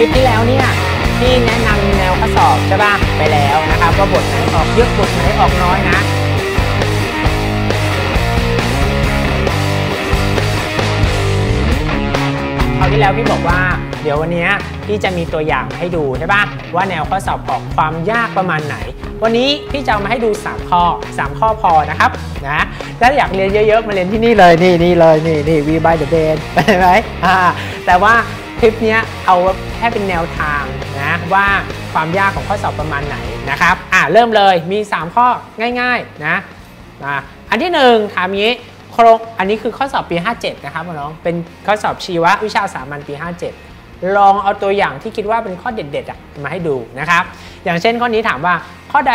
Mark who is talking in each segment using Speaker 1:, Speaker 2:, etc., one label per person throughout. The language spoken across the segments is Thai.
Speaker 1: ลิปที่แล้วเนี่ยที่แนะนำแนวข้อสอบใช่ป่ะไปแล้วนะครับว่าบทไหนออกเยอะบทไหนออกน้อยนะคราวที่แล้วพี่บอกว่าเดี๋ยววันนี้พี่จะมีตัวอย่างให้ดูใช่ปะว่าแนวข้อสอบออกความยากประมาณไหน วันนี้พี่จะามาให้ดู 3 ข้อ 3 ข้อพอนะครับนะถ้าอยากเรียนเยอะๆ มาเรียนที่นี่เลยนี่นี่เลยนี่นี่ V by the brain ไปไหมอ่าแต่ว่า คลิปนี้เอาแค่เป็นแนวทางนะว่าความยากของข้อสอบประมาณไหนนะครับอ่าเริ่มเลยมี 3 ข้อง่ายๆนะอ่าอันที่ 1 ถามงี้โครงอันนี้คือข้อสอบปี 57 นะครับน้องเป็นข้อสอบชีววิชาสามัญปี 57 ลองเอาตัวอย่างที่คิดว่าเป็นข้อเด็ดๆอะมาให้ดูนะครับ อย่างเช่นข้อนี้ถามว่าข้อใด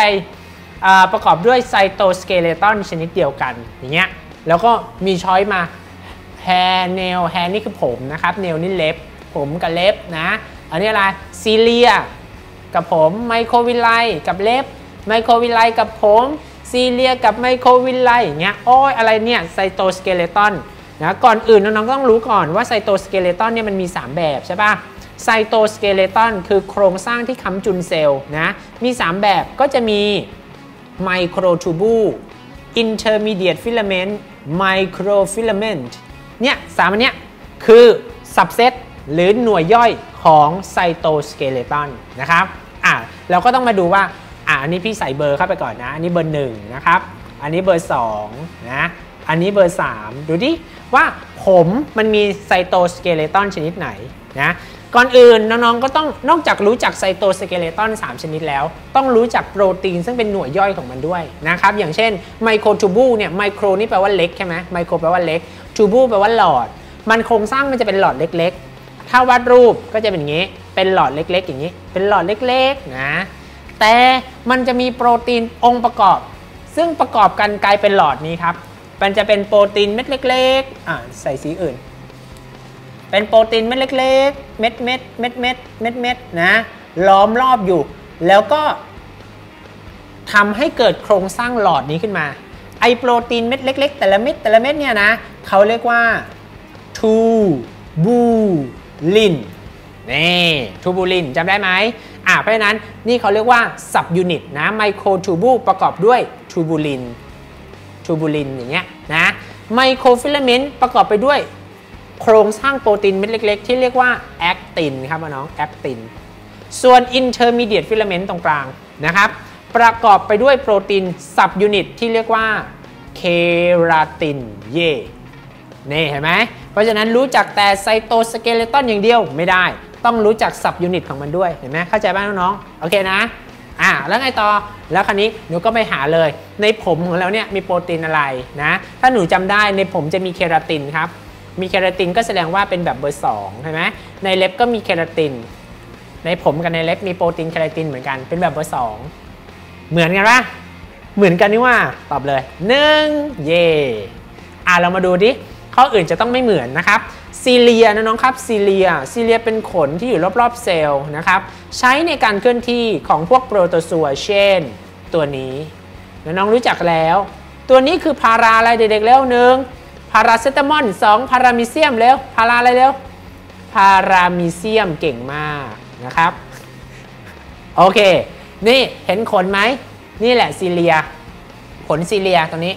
Speaker 1: อประกอบด้วยไซโตสเกเลตันชนิดเดียวกันอย่างเงี้ยแล้วก็มีช้อยมาแฮเนลแฮนี่คือผมนะครับเนลนี่เล็บ ผมกับเล็บนะ อันนี้อะไรซีเลียกับผมไมโครวิไลกับเล็บไมโครวิไลกับผมซีเลียกับไมโครวิไลอย่างเงี้ยโอ้ยอะไรเนี่ยไซโตสเกเลตันนะก่อนอื่นน้องๆต้องรู้ก่อนว่าไซโตสเกเลตันเนี่ยมันมี 3 แบบใช่ปะไซโตสเกเลตันคือโครงสร้างที่ค้ำจุนเซลล์นะมี 3 แบบก็จะมีไมโครทูบูล intermediate filament microfilament เนี่ยสามอันเนี้ยคือ subset หรือหน่วยย่อยของไซโตสเกเลตันนะครับอะเราก็ต้องมาดูว่าอะอันนี้พี่ใส่เบอร์เข้าไปก่อนนะ อันนี้เบอร์หนึ่งนะครับ อันนี้เบอร์สองนะ อันนี้เบอร์สามดูดิว่าผมมันมีไซโตสเกเลตันชนิดไหนนะก่อนอื่นน้องๆก็ต้องนอกจากรู้จักไซโตสเกเลตัน3 ชนิดแล้ว ต้องรู้จักโปรตีนซึ่งเป็นหน่วยย่อยของมันด้วยนะครับ อย่างเช่นไมโครทูบูเนี่ยไมโครนี่แปลว่าเล็กใช่ไหมไมโครแปลว่าเล็กทูบูแปลว่าหลอด มันโครงสร้างมันจะเป็นหลอดเล็ก ถ้าวาดรูปก็จะเป็นอย่างนี้ เป็นหลอดเล็ก ๆ อย่างนี้ เป็นหลอดเล็กๆนะ แต่มันจะมีโปรตีนองค์ประกอบ ซึ่งประกอบกันกลายเป็นหลอดนี้ครับ มันจะเป็นโปรตีนเม็ดเล็กๆอ่าใส่สีอื่น เป็นโปรตีนเม็ดเล็ก ๆ เม็ดเม็ดเม็ดเม็ดเม็ดเม็ดนะล้อมรอบอยู่ แล้วก็ทำให้เกิดโครงสร้างหลอดนี้ขึ้นมา ไอโปรตีนเม็ดเล็ก ๆ แต่ละเม็ดแต่ละเม็ดเนี่ยนะเขาเรียกว่าทูบู ลินนี่ทูบูลินจำได้ไหมอ่าเพราะฉะนั้นนี่เขาเรียกว่าสับยูนิตนะไมโครทูบูประกอบด้วยทูบูลินทูบูลินอย่างเงี้ยนะไมโครฟิลาเมนต์ประกอบไปด้วยโครงสร้างโปรตีนเม็ดเล็ก ๆ ที่เรียกว่าแอคตินครับน้องแอคตินส่วน intermediate filament ตรงกลางนะครับ ประกอบไปด้วยโปรตีนสับยูนิตที่เรียกว่าเคราตินเย่นี่เห็นไหม เพราะฉะนั้นรู้จักแต่ไซโตสเกเลตันอย่างเดียวไม่ได้ ต้องรู้จักสับยูนิตของมันด้วยเห็นไหมเข้าใจบ้างน้องๆโอเคนะอ่าแล้วไงต่อแล้วคราวนี้หนูก็ไปหาเลย ในผมของเราเนี่ยมีโปรตีนอะไรนะถ้าหนูจำได้ในผมจะมีเคราตินครับมีเคราตินก็แสดงว่าเป็นแบบเบอร์2ใช่ไหมในเล็บก็มีเคราติน ในผมกับในเล็บมีโปรตีนเคราตินเหมือนกันเป็นแบบเบอร์2เหมือนกันปะเหมือนกันนี่ว่าตอบเลยหนึ่งเย่อะเรามาดูดิ ข้ออื่นจะต้องไม่เหมือนนะครับซีเลียนะน้องครับซีเลียซีเลียเป็นขนที่อยู่รอบๆเซลล์นะครับใช้ในการเคลื่อนที่ของพวกโปรโตซัวเช่น ตัวนี้น้องรู้จักแล้ว ตัวนี้คือพาราอะไรเด็กๆแล้วหนึ่งพาราเซตามอลสองพารามิเซียมแล้วพาราอะไรแล้วพารามิเซียมเก่งมากนะครับโอเค นี่เห็นขนไหมนี่แหละซีเลีย ขนซีเลียตัวนี้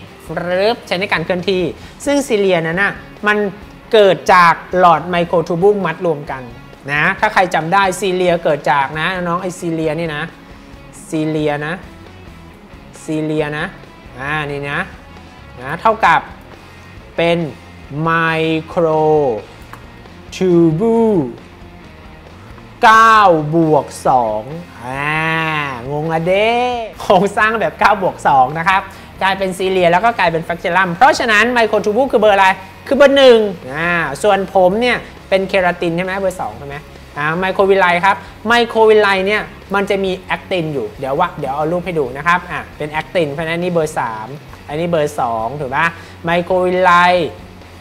Speaker 1: ใช้ในการเคลื่อนที่ ซึ่งซีเลียนั้นนะมันเกิดจากหลอดไมโครทูบูลมัดรวมกันนะถ้าใครจำได้ซีเลียเกิดจากนะน้องไอซีเลียนี่นะซีเลียนะซีเลียนะอ่านี่นะนะเท่ากับเป็นไมโครทูบูล9บวก2อ่างงอะเด้โครงสร้างแบบ 9 บวก 2 นะครับ กลายเป็นซีเรียแล้วก็กลายเป็นแฟกเจลัมเพราะฉะนั้นไมโครทูบูคือเบอร์อะไร คือเบอร์หนึ่งอ่าส่วนผมเนี่ยเป็นเคราตินใช่ไหมเบอร์2ใช่ไหมอ่าไมโครวิไลครับไมโครวิไลเนี่ยมันจะมีแอคตินอยู่เดี๋ยวว่าเดี๋ยวเอารูปให้ดูนะครับอ่าเป็นแอคตินเพราะนั้นนี่เบอร์ 3 อันนี้เบอร์ 2 ถูกปะไมโครวิไล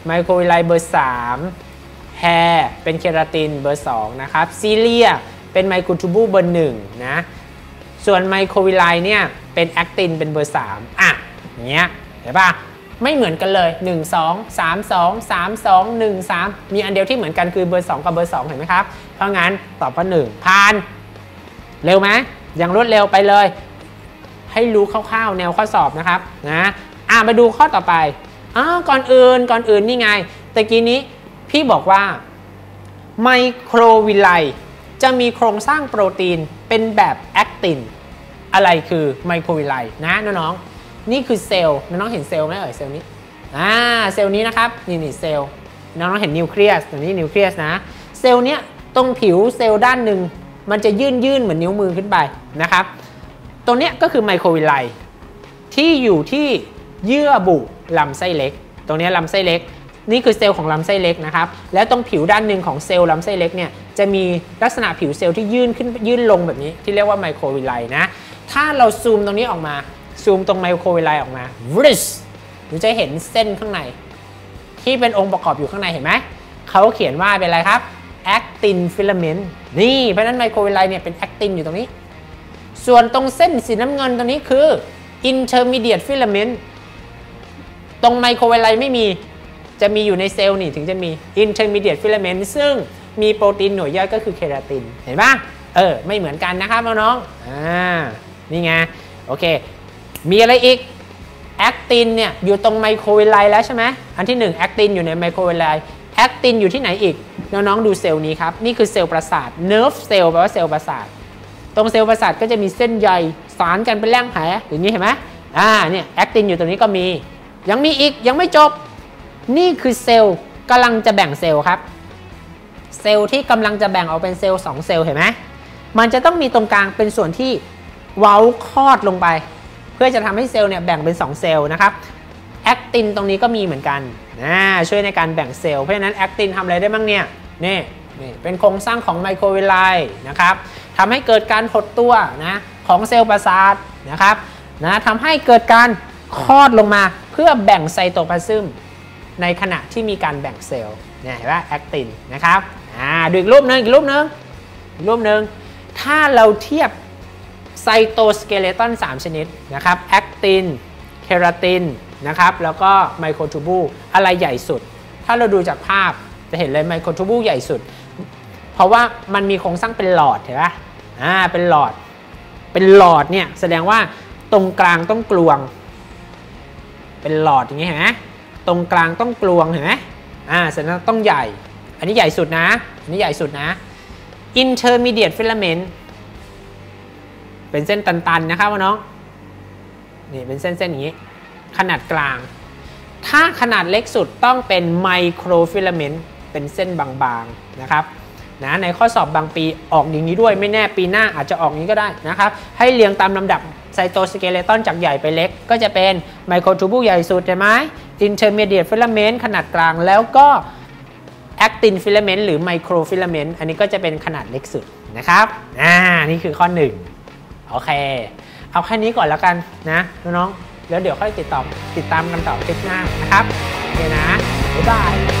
Speaker 1: ไมโครวิไลเบอร์ 3 แฮร์เป็นเคราตินเบอร์ 2 นะครับซีเลียเป็นไมโครทูบูเบอร์1นะส่วนไมโครวิไลเนี่ยเป็นแอคตินเป็นเบอร์3อะ อย่างเงี้ยเห็นปะไม่เหมือนกันเลย 1 2 3 2 3 2 1 3 มีอันเดียวที่เหมือนกันคือเบอร์ 2 กับเบอร์ 2 เห็นไหมครับ เพราะงั้นตอบว่า1ผ่าน เร็วไหมยังรวดเร็วไปเลย ให้รู้คร่าวๆ แนวข้อสอบนะครับนะอ่ามาดูข้อต่อไปอ้าวก่อนอื่นก่อนอื่นนี่ไงตะกี้นี้พี่บอกว่าไมโครวิไลจะมีโครงสร้างโปรตีนเป็นแบบแอคตินอะไรคือไมโครวิไลนะน้องๆ นี่คือเซลล์น้องๆเห็นเซลล์ไหมเอ่ยเซลล์นี้อ่าเซลล์นี้นะครับนี่นี่เซลล์น้องๆเห็นนิวเคลียสตัวนี้นิวเคลียสนะเซลล์เนี้ยตรงผิวเซลล์ด้านหนึ่งมันจะยื่นยื่นเหมือนนิ้วมือขึ้นไปนะครับตรงเนี้ยก็คือไมโครวิไลที่อยู่ที่เยื่อบุลำไส้เล็ก ตรงนี้ลำไส้เล็ก นี่คือเซลล์ของลำไส้เล็กนะครับแล้วตรงผิวด้านหนึ่งของเซลล์ลำไส้เล็กเนี่ยจะมีลักษณะผิวเซลล์ที่ยื่นขึ้นยื่นลงแบบนี้ที่เรียกว่าไมโครวิไลนะถ้าเราซูมตรงนี้ออกมา ซูมตรงไมโครวิไลออกมาวิสหนูจะเห็นเส้นข้างใน ที่เป็นองค์ประกอบอยู่ข้างในเห็นไหมเขาเขียนว่าเป็นอะไรครับ actin filament นี่เพราะนั้นไมโครวิไลเนี่ยเป็น actin อยู่ตรงนี้ ส่วนตรงเส้นสีน้ำเงินตรงนี้คือ intermediate filament ตรงไมโครวิไลไม่มีจะมีอยู่ในเซลล์นี่ถึงจะมี intermediate filament ซึ่งมีโปรตีนหน่วยย่อยก็คือเคราติน เห็นปะเออ ไม่เหมือนกันนะครับน้องๆอ่านี่ไง โอเค มีอะไรอีกแอคตินเนี่ยอยู่ตรงไมโครวิไลแล้วใช่ไหมอันที่1แอคตินอยู่ในไมโครวิไลแอคตินอยู่ที่ไหนอีก น้องๆดูเซลล์นี้ครับ นี่คือเซลล์ประสาท nerve cell แปลว่าเซลล์ประสาท ตรงเซลล์ประสาทก็จะมีเส้นใยสารกันเป็นแร่งแผลอย่างนี้เห็นไหมอ่าเนี่ยแอคตินอยู่ตรงนี้ก็มี ยังมีอีกยังไม่จบ นี่คือเซลล์กำลังจะแบ่งเซลล์ครับ เซลล์ที่กำลังจะแบ่งออกเป็นเซลล์2เซลล์เห็นไหมมันจะต้องมีตรงกลางเป็นส่วนที่เว้าคลอดลงไป พื่อจะทำให้เซลล์เนี่ยแบ่งเป็น 2 เซลล์นะครับแอคตินตรงนี้ก็มีเหมือนกันนะช่วยในการแบ่งเซลล์เพราะฉะนั้นแอคตินทำอะไรได้บ้างเนี่ยนี่นี่เป็นโครงสร้างของไมโครเวิไลนะครับทำให้เกิดการหดตัวนะของเซลล์ประสาทนะครับนะทำให้เกิดการคลอดลงมาเพื่อแบ่งไซโตพลาซึมในขณะที่มีการแบ่งเซลล์เนี่ยเห็นว่าแอคตินนะครับอ่าดูอีกรูปหนึ่งอีกรูปหนึ่งอีกรูปหนึ่งถ้าเราเทียบ ไซโตสเกเลตัน3 ชนิดนะครับแอคตินเคราตินนะครับแล้วก็ไมโครทูบูอะไรใหญ่สุด ถ้าเราดูจากภาพจะเห็นเลยไมโครทูบูใหญ่สุด เพราะว่ามันมีโครงสร้างเป็นหลอดเห็นปะอ่าเป็นหลอด เป็นหลอดเนี่ยแสดงว่าตรงกลางต้องกลวง เป็นหลอดอย่างนี้เห็นไหมตรงกลางต้องกลวงเห็นไหมอ่าแสดงว่าต้องใหญ่ อันนี้ใหญ่สุดนะ อันนี้ใหญ่สุดนะ intermediate filament เป็นเส้นตันๆนะครับน้องนี่เป็นเส้นๆอย่างนี้ ขนาดกลาง ถ้าขนาดเล็กสุดต้องเป็นไมโครฟิลาเมนต์เป็นเส้นบางๆนะครับนะในข้อสอบบางปีออกอย่างนี้ด้วยไม่แน่ปีหน้าอาจจะออกนี้ก็ได้นะครับให้เรียงตามลำดับไซโตสเกเลตันจากใหญ่ไปเล็ก ก็จะเป็นไมโครทูบูใหญ่สุดใช่ไหม intermediate filament ขนาดกลางแล้วก็ actin filament หรือ micro filament อันนี้ก็จะเป็นขนาดเล็กสุดนะครับอ่านี่คือข้อ 1 โอเค เอาแค่นี้ก่อนแล้วกันนะน้องๆแล้วเดี๋ยวค่อยติดต่อติดตามกันต่อคลิปหน้านะครับโอเคนะบ๊ายบาย